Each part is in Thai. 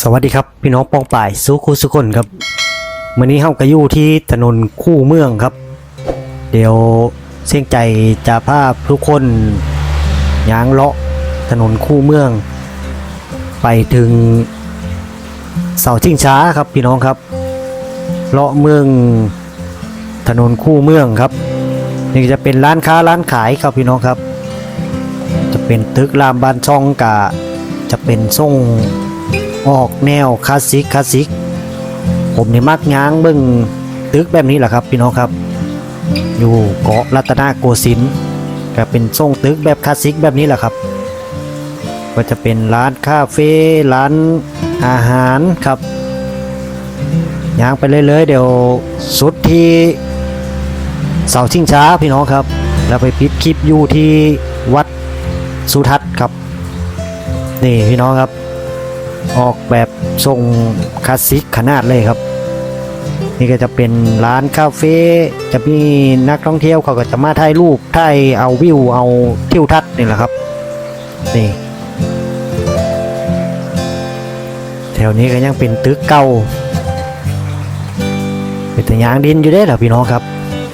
สวัสดีครับ พี่น้องปองป่ายสุขุสุคนครับวันนี้เฮาก็อยู่ที่ถนนคู่เมืองครับ เดี๋ยวเสี่ยงใจจะพาทุกคนยางเลาะถนนคู่เมือง ไปถึงเสาชิงช้าครับพี่น้องครับเลาะเมืองถนนคู่เมืองครับนี่จะเป็นร้านค้าร้านขายครับพี่น้องครับ จะเป็นตึกรามบานช่องกะจะเป็นทรง ออกแนวคลาสสิกคลาสสิกผมนี่มักย้างเบิ่งตึกแบบนี้แหละครับพี่น้องครับ อยู่เกาะรัตนโกสินทร์ก็เป็นทรงตึกแบบคลาสสิกแบบนี้แหละครับก็จะเป็นร้านคาเฟ่ร้านอาหารครับย่างไปเรื่อยๆเดี๋ยวสุดที่เสาชิงช้าพี่น้องครับ แล้วไปปิดคลิปอยู่ที่วัดสุทัศน์ครับ นี่พี่น้องครับ ออกแบบทรงคลาสสิกขนาดเลยครับ นี่ก็จะเป็นร้านคาเฟ่จะมีนักท่องเที่ยวเขาก็จะมาถ่ายรูปถ่ายเอาวิวเอาทิวทัศน์นี่แหละครับนี่แถวนี้ก็ยังเป็นตึกเก่าเป็นแต่ยางดินอยู่ได้เหรอพี่น้องครับ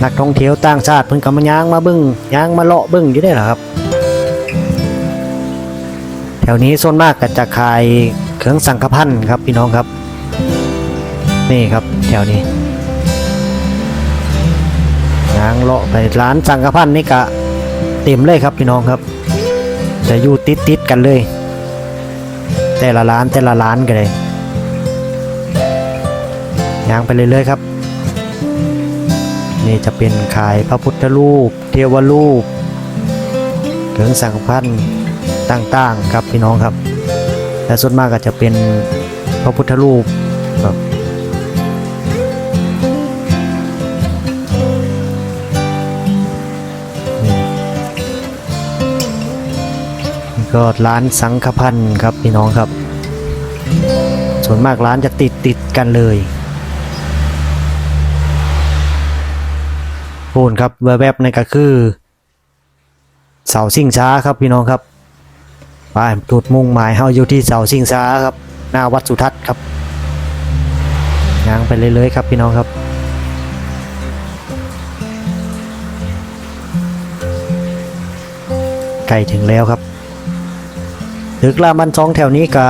นักท่องเที่ยวต่างชาติเพิ่นก็มายางมาบิ้งยางมาเลาะบิ้งอยู่ได้เหรอครับ แถวนี้ส่วนมากก็จะขาย เครื่องสังฆพันธ์ครับพี่น้องครับ นี่ครับแถวนี้ยางเลาะไปร้านสังฆพันธ์นี่ก็เต็มเลยครับพี่น้องครับ จะอยู่ติดติดกันเลย แต่ละร้านแต่ละร้านกันเลยยางไปเรื่อยๆครับ นี่จะเป็นขายพระพุทธรูป เทวรูปเครื่องสังฆพันธ์ต่างๆครับพี่น้องครับ และส่วนมากก็จะเป็นพระพุทธรูปครับนี่ก็ร้านสังฆพันธ์ครับพี่น้องครับ ส่วนมากร้านจะติดติดกันเลยพูนครับแวบๆนี่ก็คือ เสาสิ่งช้าครับพี่น้องครับ ไปจุดมุ่งหมายเฮาอยู่ที่เสาสิงสาครับ หน้าวัดสุทัศน์ครับย่างไปเรื่อยๆครับพี่น้องครับใกล้ถึงแล้วครับตึกรามันซองแถวนี้ก็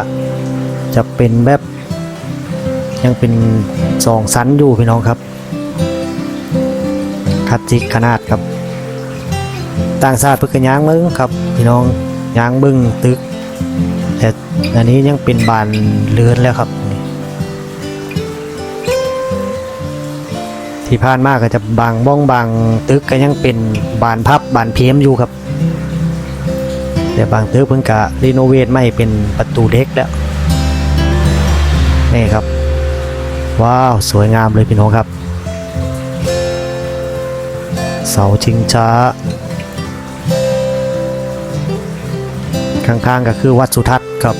จะเป็นแบบยังเป็นสองชั้นอยู่พี่น้องครับคลาสสิกขนาดครับ ต่างชาติเพิ่งก็ย่างมึงครับ พี่น้อง ยางบึ้งตึก แต่อันนี้ยังเป็นบานเรือนแล้วครับ ที่ผ่านมาก็จะบางบ้องบางตึกก็ยังเป็นบานพับบานเพียมอยู่ครับ แต่บางตึกเพิ่งกะรีโนเวทไม่เป็นประตูเด็กแล้วนี่ครับ ว้าว สวยงามเลยพี่น้องครับ เสาชิงช้า ข้างๆก็คือวัดสุทัศน์ครับ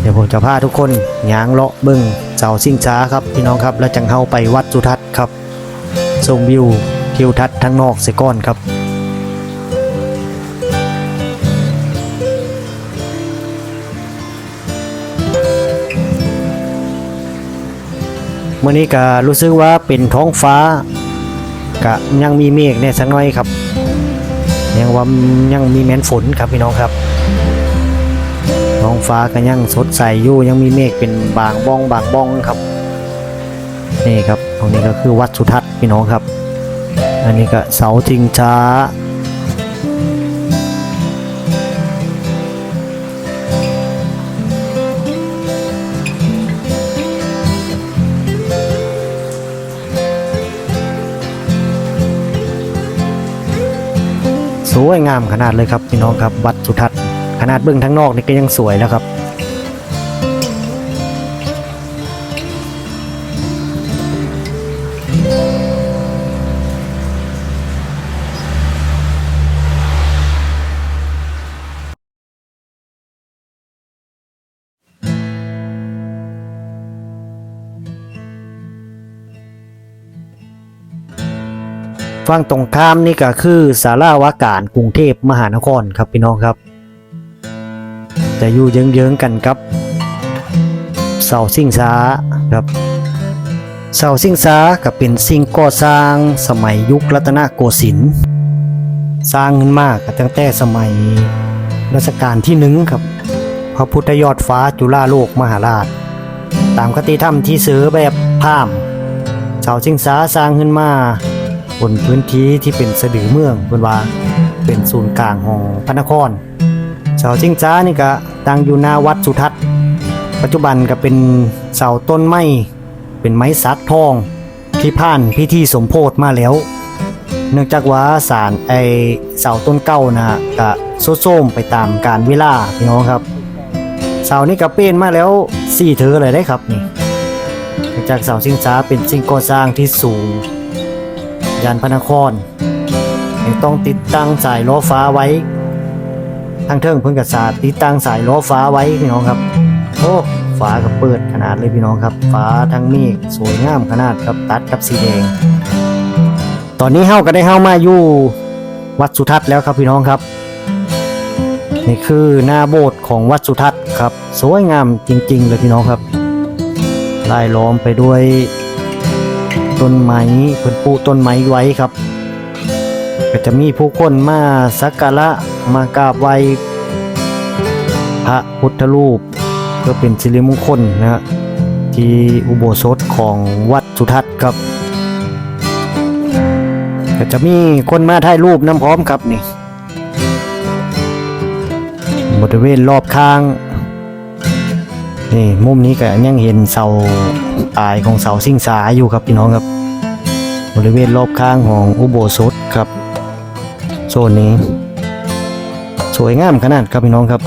เดี๋ยวผมจะพาทุกคนยางเลาะบิ้งเสาซิ่งช้าครับพี่น้องครับแล้วจังเข้าไปวัดสุทัศน์ครับชมวิวทิวทัศน์ทั้งนอกเสก้อนครับเมื่อนี้ก็รู้สึกว่าเป็นท้องฟ้ากะยังมีเมฆเนี่ยสักหน่อยครับ ยังว่ายังมีแม้นฝนครับพี่น้องครับท้องฟ้าก็ยังสดใสอยู่ยังมีเมฆเป็นบางบ้องบางบ้องครับ นี่ครับตรงนี้ก็คือวัดสุทัศน์พี่น้องครับ อันนี้ก็เสาทิงช้า วยงามขนาดเลยครับพี่น้องครับวัดสุทัศน์ขนาดเบื้องทั้งนอกนี่ก็ยังสวยแล้วครับ ฝั่งตรงข้ามนี่ก็คือสาราวาการกรุงเทพมหานครครับพี่น้องครับ จะอยู่เยื้องๆกันกับเสาสิ่งสาครับเสาสิ่งสาก็เป็นสิ่งก่อสร้างสมัยยุครัตนโกสินทร์สร้างขึ้นมากตั้งแต่สมัยรัชกาลที่หนึ่งครับ พระพุทธยอดฟ้าจุฬาโลกมหาราช ตามคติธรรมที่ซื้อแบบพามเสาสิ่งสาสร้างขึ้นมา บนพื้นที่ที่เป็นสะดือเมืองเพิ่นว่าเป็นศูนย์กลางของพระนครเสาชิงช้านี่ก็ตั้งอยู่หน้าวัดสุทัศน์ปัจจุบันก็เป็นเสาต้นไม้เป็นไม้สักทองที่ผ่านพิธีสมโพธมาแล้ว เนื่องจากว่าสารไอเสาต้นเก้านะฮะก็โซโซมไปตามการเวลาพี่น้องครับ เสานี่ก็เป็นมาแล้วสี่เธอเลยได้ครับนี่เนื่องจากเสาชิงช้าเป็นสิ่งก่อสร้างที่สูง ยานพระนครยังต้องติดตั้งสายล้อฟ้าไว้ ทางเทิงเพิ่งกระสาติดตั้งสายล้อฟ้าไว้พี่น้องครับโอ้ฟ้าก็เปิดขนาดเลยพี่น้องครับฟ้าทั้งเมฆสวยงามขนาดครับตัดกับสีแดง ตอนนี้เฮาก็ได้เฮามาอยู่วัดสุทัศน์แล้วครับพี่น้องครับ นี่คือหน้าโบสถ์ของวัดสุทัศน์ครับ สวยงามจริง ๆ เลยพี่น้องครับลายล้อมไปด้วย ต้นไม้เพิ่นปลูกต้นไม้ไว้ครับ ก็จะมีผู้คนมาสักการะมากราบไหว้พระพุทธรูปเพื่อเป็นสิริมงคลนะฮะที่อุโบสถของวัดสุทัศน์ครับก็จะมีคนมาถ่ายรูปน้ำพร้อมครับนี่บริเวณรอบข้างนี่มุมนี้ก็ยังเห็นเสา ตายของเสาสิงสาอยู่ครับพี่น้องครับ บริเวณรอบข้างของอุโบสถครับโซนนี้ สวยงามขนาดครับพี่น้องครับ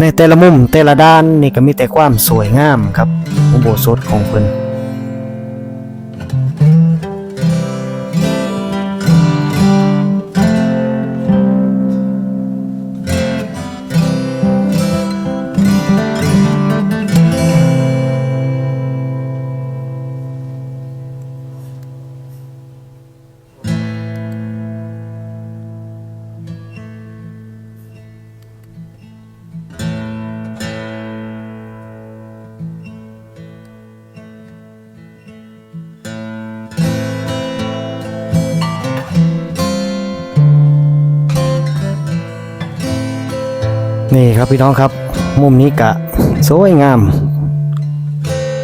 ในแต่ละมุมแต่ละด้านนี่ก็มีแต่ความสวยงามครับอุโบสถของเพิ่น นี่ครับพี่น้องครับ มุมนี้กะสวยงาม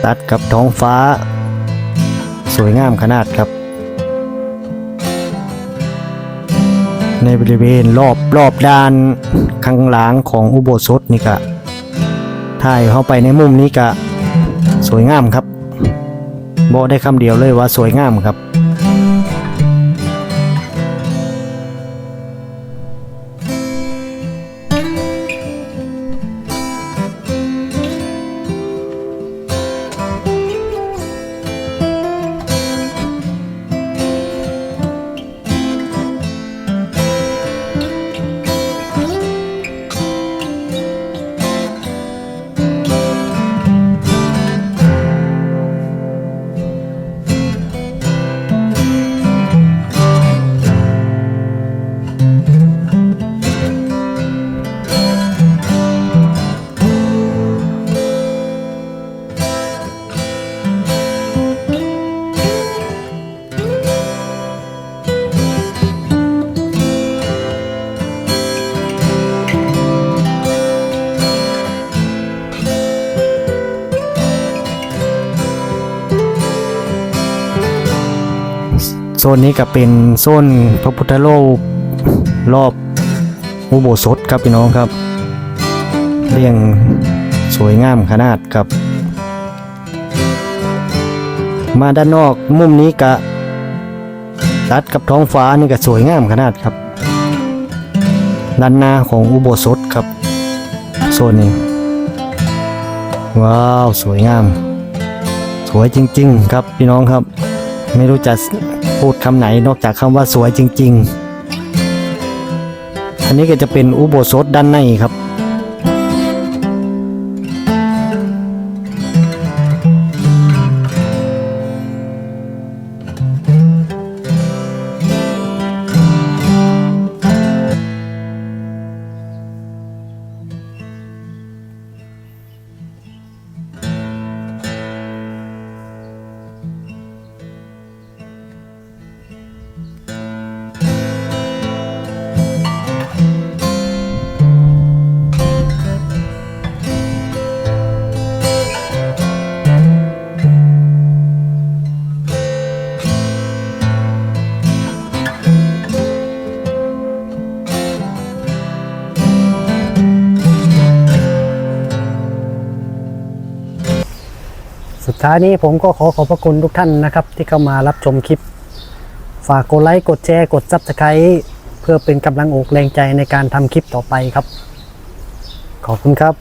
ตัดกับท้องฟ้า สวยงามขนาดครับ ในบริเวณรอบรอบด้านข้างหลังของอุโบสถนี่กะถ่ายเข้าไปในมุมนี้กะสวยงามครับบอกได้คำเดียวเลยว่าสวยงามครับ ซนนี้ก็เป็นโซนพระพุทธรูปรอบอุโบสถครับพี่น้องครับ เรียงสวยงามขนาดครับ มาด้านนอกมุมนี้ก็ตัดกับท้องฟ้านี่ก็สวยงามขนาดครับด้านหน้าของอุโบสถครับโซนนี้ ว้าว สวยงาม สวยจริง ๆ ครับพี่น้องครับ ไม่รู้จะ พูดคำไหนนอกจากคำว่าสวยจริง ๆ อันนี้ก็จะเป็นอุโบสถด้านในครับ สุดท้ายนี้ผมก็ขอขอบพระคุณทุกท่านนะครับ ที่เข้ามารับชมคลิป ฝากกดไลค์กดแชร์กดซับสไครต์เพื่อเป็นกำลังอกแรงใจในการทำคลิปต่อไปครับ ขอบคุณครับ